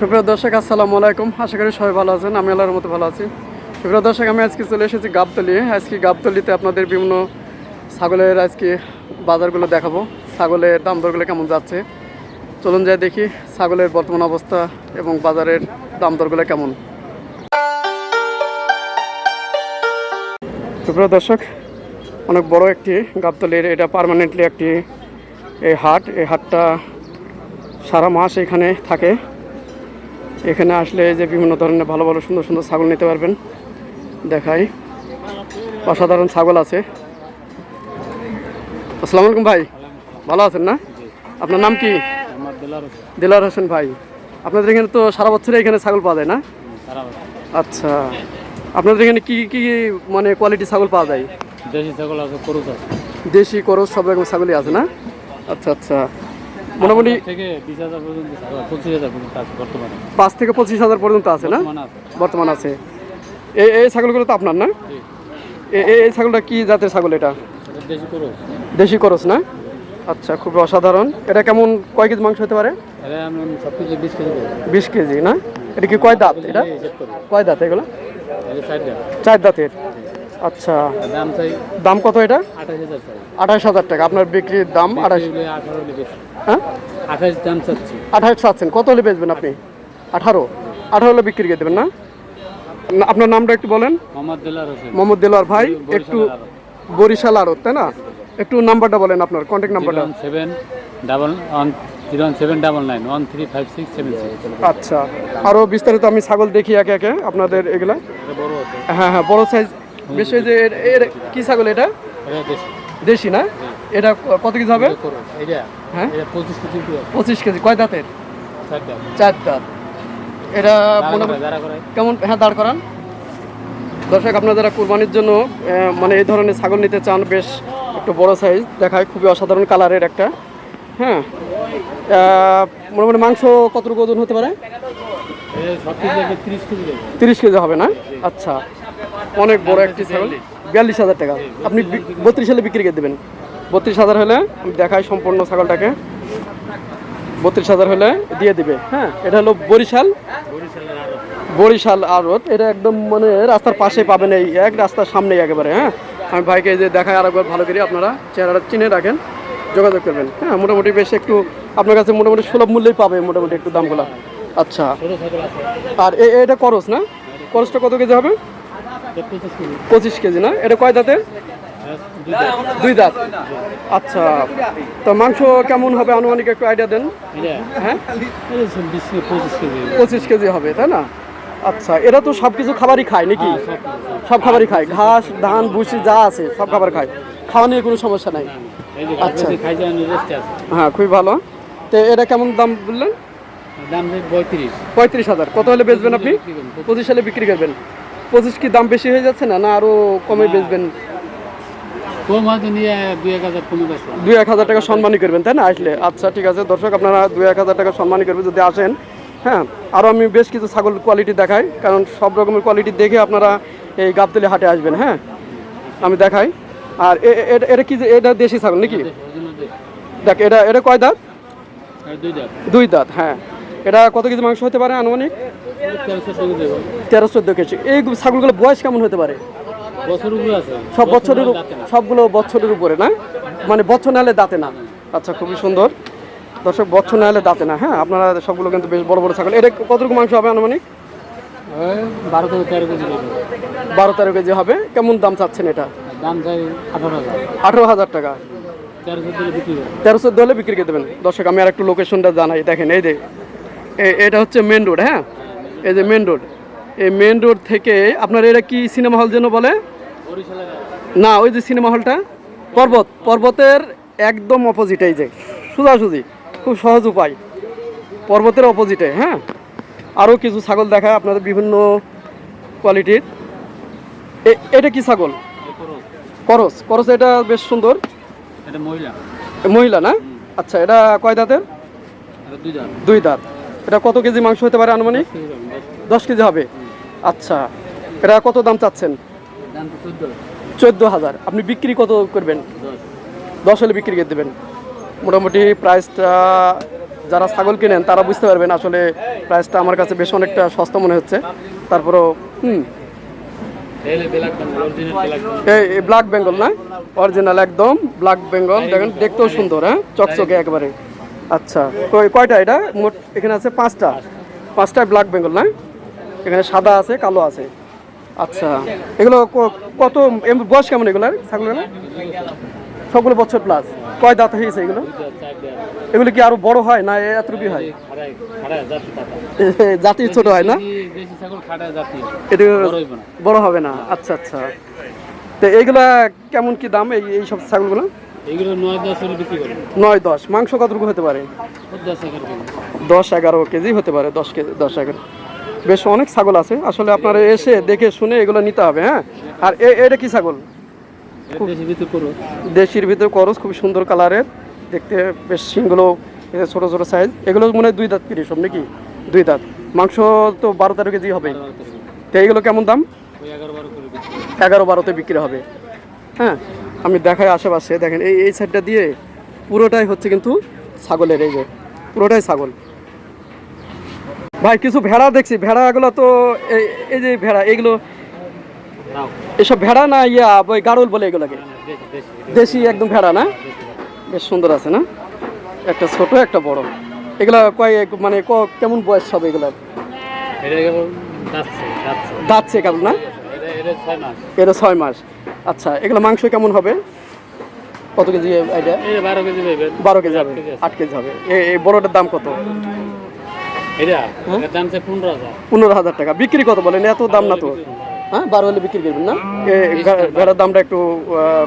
সুপ্রিয় দর্শক, আসসালামু আলাইকুম। আশা করি সবাই ভালো আছেন। আমি আল্লাহর মতো ভালো আছি। সুপ্রিয় দর্শক, আমি আজকে চলে এসেছি গাবতলি। আজকে গাবতলিতে আপনাদের বিভিন্ন ছাগলের আজকে বাজারগুলো দেখাবো। ছাগলের দাম দরগুলো কেমন যাচ্ছে? চলুন যাই দেখি ছাগলের বর্তমান অবস্থা এবং বাজারের দাম দরগুলো কেমন। সুপ্রিয় দর্শক, অনেক বড় একটি গাবতলির, এটা পার্মানেন্টলি একটি, এই হাট। এই হাটটা সারা মাস এখানে থাকে। এখানে আসলে যে বিভিন্ন ধরনের ভালো ভালো সুন্দর সুন্দর ছাগল নিতে পারবেন। দেখাই। অসাধারণ ছাগল আছে। আসসালামু আলাইকুম ভাই। ভালো আছেন না? আপনার নাম কি? দেলার হোসেন ভাই। আপনাদের এখানে তো সারা বছরে এখানে ছাগল পাওয়া যায় না? আচ্ছা। আপনাদের এখানে কি কি মানে কোয়ালিটি ছাগল পাওয়া যায়? দেশি ছাগল আছে আছে দেশি করস সব রকম ছাগলই আছে না? আচ্ছা আচ্ছা। মোটামুটি পাঁচ থেকে পঁচিশ হাজার পর্যন্ত আছে না? বর্তমান আছে। এই এই ছাগলগুলো তো আপনার না? এই ছাগলটা কি জাতের ছাগল এটা? দেশি করস। না? আচ্ছা খুব অসাধারণ। এটা কেমন কয় কেজি মাংস হতে পারে? বিশ কেজি না? এটা কি কয় দাঁত এটা? কয় দাঁত এগুলো? চার দাঁতের। আচ্ছা। দাম কত এটা? আঠাশ হাজার টাকা। আপনার বিক্রির দাম আঠাশ হ্যাঁ? আঠাশ দাম চাচ্ছি। আঠাশ চাচ্ছেন। কত হলে বেচবেন আপনি? আঠারো। আঠারো হলে বিক্রি করে দেবেন না? আপনার নামটা একটু বলেন। মোহাম্মদ দেলোয়ার ভাই একটু বরিশাল আড়ত তাই না? একটু নাম্বারটা বলেন আপনার কন্ট্যাক্ট নাম্বারটা। Seven double one zero seven double nine one three five six seven আচ্ছা। আরও বিস্তারিত আমি ছাগল দেখি একে একে আপনাদের এগুলা। হ্যাঁ হ্যাঁ বড় সাইজ বেশি হয়েছে এর- কি ছাগল এটা? দেশি। না? এটা কত কেজি হবে? হ্যাঁ? পঁচিশ কেজি কয় দাঁতের? চার দাঁত। এটা। কেমন হ্যাঁ দাঁড় করান। দর্শক আপনারা যারা কুরবানির জন্য মানে এই ধরনের ছাগল নিতে চান বেশ একটু বড় সাইজ দেখায় খুবই অসাধারণ কালারের একটা। হ্যাঁ মোটামুটি মাংস কতটুকু ওজন হতে পারে? তিরিশ কেজি হবে না? আচ্ছা অনেক বড় একটি ছাগল। বিয়াল্লিশ হাজার টাকা। আপনি বত্রিশ সালে বিক্রি করে দেবেন। বত্রিশ হাজার হলে আমি দেখাই সম্পূর্ণ ছাগলটাকে। বত্রিশ হাজার হলে দিয়ে দিবে হ্যাঁ? এটা হলো বরিশাল। বরিশাল আড়ত। এটা একদম মানে রাস্তার পাশে পাবেন এই এক রাস্তার সামনেই একেবারে হ্যাঁ? আমি ভাইকে যে দেখাই আরেকবার ভালো করে আপনারা চেহারাটা চিনে রাখেন, যোগাযোগ করবেন হ্যাঁ? মোটামুটি বেশ একটু আপনার কাছে মোটামুটি সুলভ মূল্যেই পাবে মোটামুটি একটু দামগুলো। আচ্ছা। আর এটা করস না? করসটা কত কেজি হবে? পঁচিশ কেজি না? এটা কয় দাঁতের। দুই দাঁত। আচ্ছা তো মাংস কেমন হবে? আনুমানিক একটু আইডিয়া দেন। হ্যাঁ? পঁচিশ কেজি হবে তাই না? আচ্ছা এরা তো সব কিছু খাবারই খায় নাকি? হ্যাঁ, সব খাবারই খায়। ঘাস ধান ভুসি যা আছে সব খাবার খায়। খাওয়া নিয়ে কোনো সমস্যা নাই? আচ্ছা। হ্যাঁ খুবই ভালো। তো এটা কেমন দাম বললেন? পঁয়ত্রিশ। হাজার। কত হলে বেচবেন আপনি? পঁচিশ হলে বিক্রি করবেন। পঁচিশ কি দাম বেশি হয়ে যাচ্ছে না? না আরও কমে বেচবেন? কম হয়তো নিয়ে দুই এক হাজার কমে গেছে। দুই এক হাজার টাকা সম্মানই করবেন তাই না? আসলে আচ্ছা ঠিক আছে দর্শক আপনারা দুই এক হাজার টাকা সম্মানই করবেন যদি আসেন। হ্যাঁ আরও আমি বেশ কিছু ছাগল কোয়ালিটি দেখাই কারণ সব রকমের কোয়ালিটি দেখে আপনারা এই গাবতলি হাটে আসবেন হ্যাঁ? আমি দেখাই। আর এটা- কি যে এটা দেশি ছাগল নাকি? দেয়। দেখ এটা এটা কয় দাঁত? দুই দাঁত। হ্যাঁ। এটা কত কেজি মাংস হতে পারে আনুমানিক? তেরো চোদ্দ কেজি। এই ছাগলগুলো বয়স কেমন হতে পারে? সব বছরের। সবগুলো বছরের উপরে না? মানে বছর নালে দাঁতে না। আচ্ছা খুবই সুন্দর। দর্শক বছর নাহলে দাঁতে না হ্যাঁ? আপনারা সবগুলো কিন্তু বেশ বড় বড় ছাগল। এটা কতটুকু মাংস হবে আনুমানিক? বারো থেকে তেরো কেজি বারো তেরো কেজি হবে। কেমন দাম চাচ্ছেন এটা? দাম চাই আঠারো হাজার। আঠেরো হাজার টাকা। তেরোশো দিলে বিক্রি তেরো চোদ্দ হলে বিক্রি করে দেবেন। দর্শক আমি আর একটু লোকেশনটা জানাই। দেখেন এই যে এটা হচ্ছে মেন রোড হ্যাঁ? এই যে মেন রোড এই মেন রোড থেকে আপনার এটা কি সিনেমা হল যেন বলে? না, ওই যে সিনেমা হলটা পর্বত, পর্বতের একদম অপোজিটে এই যে, সোজাসুজি, খুব সহজ উপায়, পর্বতের অপোজিটে হ্যাঁ? আরও কিছু ছাগল দেখায় আপনাদের বিভিন্ন কোয়ালিটির এটা কি ছাগল? করস করস এটা বেশ সুন্দর। মহিলা, না? আচ্ছা এটা কয় দাঁতের? দুই দাঁত। এটা কত কেজি মাংস হতে পারে আনুমানিক? দশ কেজি হবে। আচ্ছা এটা কত দাম চাচ্ছেন? চোদ্দ হাজার। আপনি বিক্রি কত করবেন? দশ হলে বিক্রি করে দেবেন। মোটামুটি প্রাইসটা যারা ছাগল কেনেন তারা বুঝতে পারবেন আসলে প্রাইসটা আমার কাছে বেশ অনেকটা সস্তা মনে হচ্ছে। তারপরও হুম। এই ব্ল্যাক বেঙ্গল না? অরিজিনাল একদম ব্ল্যাক বেঙ্গল দেখেন দেখতেও সুন্দর হ্যাঁ? চকচকে একবারে। আচ্ছা কয়- কয়টা এটা? মোট এখানে আছে পাঁচটা। পাঁচটা ব্ল্যাক বেঙ্গল না? এখানে সাদা আছে কালো আছে। আচ্ছা। এগুলো কত বয়স কেমন এগুলো ছাগলগুলো সবগুলো বছর প্লাস কয় দাঁত হয়েছে এগুলো? এগুলো কি আরও বড় হয় না এতটুকু হয়? জাতি ছোট হয় না? এটা বড় হবে না। আচ্ছা আচ্ছা। তো এইগুলা কেমন কি দাম এই এই সব ছাগলগুলো? নয় দশ। মাংস কতটুকু হতে পারে? দশ এগারো কেজি। দশ এগারো কেজি হতে পারে দশ কেজি দশ এগারো। বেশ অনেক ছাগল আছে। আসলে আপনারা এসে দেখে শুনে এগুলো নিতে হবে হ্যাঁ? আর এটা কি ছাগল? দেশির ভিতরে করস খুব সুন্দর কালারের। দেখতে বেশ সিংগুলো ছোট ছোট সাইজ এগুলো মনে হয় দুই দাঁত কিরি সব নাকি? দুই দাঁত। মাংস তো বারো তেরো কেজি হবে তো এইগুলো কেমন দাম? এগারো বারোতে বিক্রি হবে। হ্যাঁ আমি দেখাই আশেপাশে। দেখেন এই এই সাইডটা দিয়ে পুরোটাই হচ্ছে কিন্তু ছাগলের এই যে পুরোটাই ছাগল। ভাই কিছু ভেড়া দেখছি। ভেড়াগুলো তো এই যে ভেড়া এগুলো এসব ভেড়া না ইয়া ওই গাড়ল বলে এগুলোকে? দেশি একদম ভেড়া না? বেশ সুন্দর আছে না? একটা ছোট একটা বড়। এগুলা কয় মানে ক- কেমন বয়স সব এগুলার এটা যাচ্ছে দাঁতছে কেমন না? এটা এটা ছয় মাস। এটা আচ্ছা এগুলো মাংস কেমন হবে? কত কেজি এই বারো কেজি বারো কেজি হবে আট কেজি হবে। এই বড়টার দাম কত এটা হ্যাঁ? এর দাম হচ্ছে পনেরো হাজার। টাকা। বিক্রি কত বলেন? এত দাম না তো। হ্যাঁ বারো হলে বিক্রি করবেন না? দামটা একটু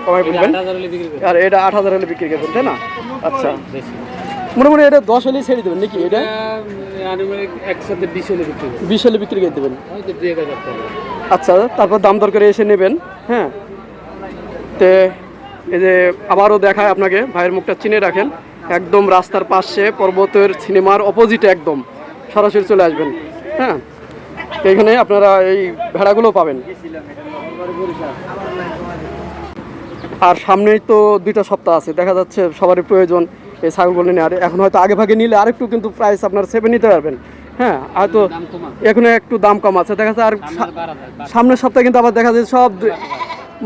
কমাই বলবেন। আর এটা আট হাজার হলে বিক্রি করবেন তাই না? আচ্ছা। মোটামুটি এটা দশ হলেই ছেড়ে দেবেন নাকি এটা? একসাথে বিশ হলে বিক্রি বিশ হলে বিক্রি করে দেবেন। আচ্ছা তারপর দাম দর করে এসে নেবেন হ্যাঁ? তে এই যে আবারও দেখায় আপনাকে ভাইয়ের মুখটা চিনে রাখেন। একদম রাস্তার পাশে পর্বতের সিনেমার অপোজিটে একদম। সরাসরি চলে আসবেন হ্যাঁ? এখানে আপনারা এই ভেড়াগুলো পাবেন। আর সামনেই তো দুইটা সপ্তাহ আছে, দেখা যাচ্ছে সবারই প্রয়োজন এই ছাগলগুলো নিয়ে। আর এখন হয়তো আগে ভাগে নিলে আরেকটু কিন্তু প্রাইস আপনার সেভে নিতে পারবেন হ্যাঁ? হয়তো এখানে একটু দাম কম আছে, দেখা যাচ্ছে আর সামনের সপ্তাহে কিন্তু আবার দেখা যায় সব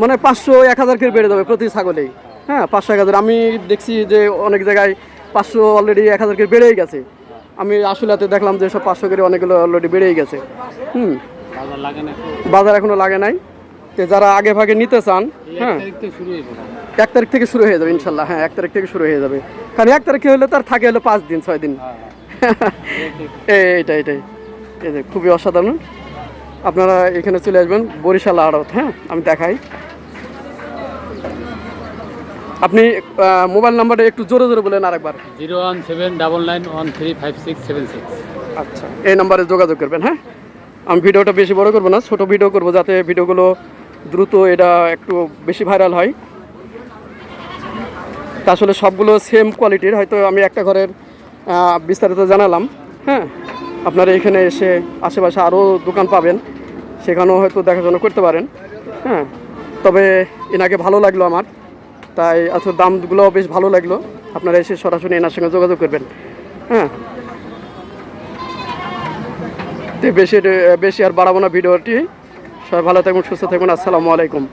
মানে পাঁচশো, এক হাজার করে বেড়ে যাবে প্রতি ছাগলেই হ্যাঁ? পাঁচশো, এক হাজার। আমি দেখছি যে অনেক জায়গায় পাঁচশো অলরেডি এক হাজার করে বেড়েই গেছে। আমি আসলেতে দেখলাম যে সব পাঁচশো করে অনেকগুলো অলরেডি বেড়েই গেছে। হুম। বাজার লাগে না একটু। বাজার এখনও লাগে নাই। তো যারা আগে ভাগে নিতে চান হ্যাঁ। হয়ে এক তারিখ থেকে শুরু হয়ে যাবে ইনশাল্লাহ হ্যাঁ এক তারিখ থেকে শুরু হয়ে যাবে। কারণ এক তারিখে হলে তার থাকে হলো পাঁচ দিন ছয় দিন। হ্যাঁ, এইটা এটাই এই যে খুবই অসাধারণ। আপনারা এখানে চলে আসবেন বরিশাল আড়ত হ্যাঁ আমি দেখাই। আপনি মোবাইল নাম্বারটা একটু জোরে জোরে বলেন আরেকবার। Zero one seven double nine one three five six seven six. আচ্ছা এই নাম্বারে যোগাযোগ করবেন হ্যাঁ? আমি ভিডিওটা বেশি বড় করব না ছোট ভিডিও করব যাতে ভিডিওগুলো দ্রুত এটা একটু বেশি ভাইরাল হয়। তা আসলে সবগুলো সেম কোয়ালিটির হয়তো আমি একটা ঘরের বিস্তারিত জানালাম হ্যাঁ? আপনারা এখানে এসে আশেপাশে আরও দোকান পাবেন সেখানেও হয়তো দেখাশোনা করতে পারেন হ্যাঁ? তবে এনাকে ভালো লাগল আমার। তাই আসলে দামগুলো বেশ ভালো লাগল। আপনারা এসে সরাসরি এনার সঙ্গে যোগাযোগ করবেন। হ্যাঁ। বেশি বেশি আর বাড়াবো না ভিডিওটি। সবাই ভালো থাকুন, সুস্থ থাকুন। আসসালামু আলাইকুম।